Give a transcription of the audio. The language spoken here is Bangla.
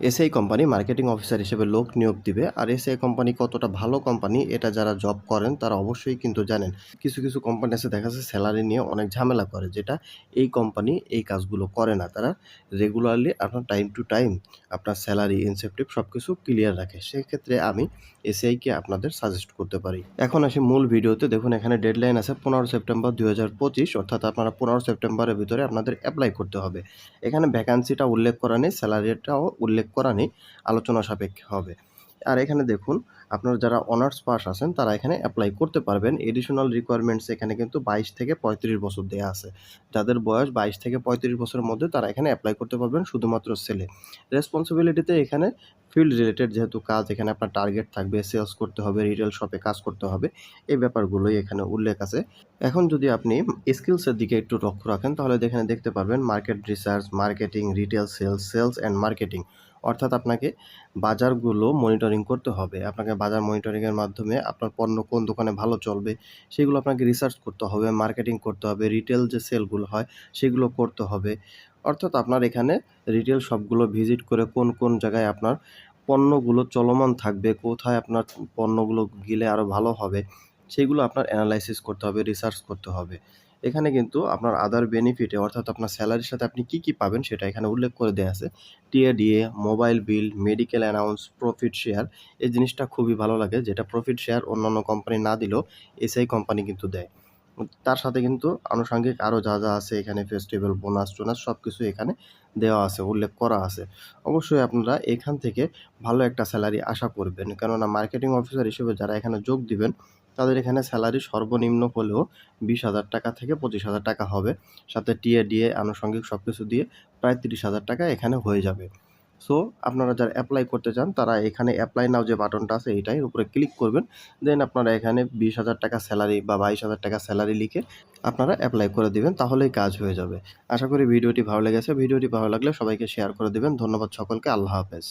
এসআই কোম্পানি মার্কেটিং অফিসার হিসেবে লোক নিয়োগ দিবে। আর এসআই কোম্পানি কতটা ভালো কোম্পানি, এটা যারা জব করেন, তারা অবশ্যই কিন্তু জানেন। কিছু কিছু কোম্পানি আছে, দেখা যাচ্ছে স্যালারি নিয়ে অনেক ঝামেলা করে, যেটা এই কোম্পানি এই কাজগুলো করে না। তারা রেগুলারলি আপনার টাইম টু টাইম আপনার স্যালারি ইনসেপটিভ সব কিছু ক্লিয়ার রাখে। সেক্ষেত্রে আমি এসআইকে আপনাদের সাজেস্ট করতে পারি। এখন আসি মূল ভিডিওতে। দেখুন, এখানে ডেডলাইন আছে পনেরো সেপ্টেম্বর দুই হাজার পঁচিশ, অর্থাৎ আপনারা পনেরো সেপ্টেম্বরের ভিতরে আপনাদের অ্যাপ্লাই করতে হবে। এখানে ভ্যাকান্সিটা উল্লেখ করা নেই স্যালারিটাও উল্লেখ করা নেই আলোচনা সাপেক্ষে হবে। আর এখানে দেখুন আপনারা যারা অনার্স পাস আছেন, তারা এখানে অ্যাপ্লাই করতে পারবেন। এডিশনাল রিকোয়ারমেন্টস এখানে কিন্তু বাইশ থেকে পঁয়ত্রিশ বছর দেওয়া আছে। যাদের বয়স বাইশ থেকে পঁয়ত্রিশ বছরের মধ্যে, তারা এখানে অ্যাপ্লাই করতে পারবেন শুধুমাত্র সেলে রেসপন্সিবিলিটিতে এখানে ফিল্ড রিলেটেড যেহেতু কাজ, এখানে আপনার টার্গেট থাকবে সেলস করতে হবে রিটেল শপে কাজ করতে হবে। এই ব্যাপারগুলোই এখানে উল্লেখ আছে। এখন যদি আপনি স্কিলসের দিকে একটু লক্ষ্য রাখেন, তাহলে এখানে দেখতে পারবেন market research marketing retail sales sales and marketing অর্থাৎ আপনাকে বাজারগুলো মনিটরিং করতে হবে। আপনাকে বাজার মনিটরিংয়ের মাধ্যমে আপনার পণ্য কোন দোকানে ভালো চলবে, সেগুলো আপনাকে রিসার্চ করতে হবে মার্কেটিং করতে হবে রিটেল যে সেলগুলো হয়, সেগুলো করতে হবে। অর্থাৎ আপনার এখানে রিটেল শপগুলো ভিজিট করে কোন কোন জায়গায় আপনার পণ্যগুলো চলমান থাকবে, কোথায় আপনার পণ্যগুলো গেলে আরও ভালো হবে, সেগুলো আপনার অ্যানালাইসিস করতে হবে রিসার্চ করতে হবে। এখানে কিন্তু আপনার আদার বেনিফিটে অর্থাৎ আপনার স্যালারির সাথে আপনি কী কী পাবেন সেটা এখানে উল্লেখ করে দেওয়া আছে। TA DA mobile bill medical announce profit share এই জিনিসটা খুবই ভালো লাগে, যেটা প্রফিট শেয়ার অন্যান্য কোম্পানি না দিলেও এসআই কোম্পানি কিন্তু দেয়। তার সাথে কিন্তু আনুষঙ্গিক আরও যা যা আছে এখানে ফেস্টিভ্যাল বোনাস টোনাস সব কিছু এখানে দেওয়া আছে, উল্লেখ করা আছে। অবশ্যই আপনারা এখান থেকে ভালো একটা স্যালারি আশা করবেন। কেননা মার্কেটিং অফিসার হিসেবে যারা এখানে যোগ দিবেন তাদের এখানে স্যালারি সর্বনিম্ন হলেও বিশ হাজার টাকা থেকে পঁচিশ হাজার টাকা হবে। সাথে টিএ, ডিএ, আনুষঙ্গিক সব কিছু দিয়ে প্রায় তিরিশ হাজার টাকা এখানে হয়ে যাবে। সো আপনারা যারা অ্যাপ্লাই করতে চান, তারা এখানে অ্যাপ্লাই নাও যে বাটনটা আছে, এটাই উপরে ক্লিক করবেন। দেন আপনারা এখানে বিশ হাজার টাকা স্যালারি বা বাইশ হাজার টাকা স্যালারি লিখে আপনারা অ্যাপ্লাই করে দিবেন, তাহলেই কাজ হয়ে যাবে। আশা করি ভিডিওটি ভালো লেগেছে। ভিডিওটি ভালো লাগলে সবাইকে শেয়ার করে দিবেন। ধন্যবাদ সকলকে। আল্লাহ হাফেজ।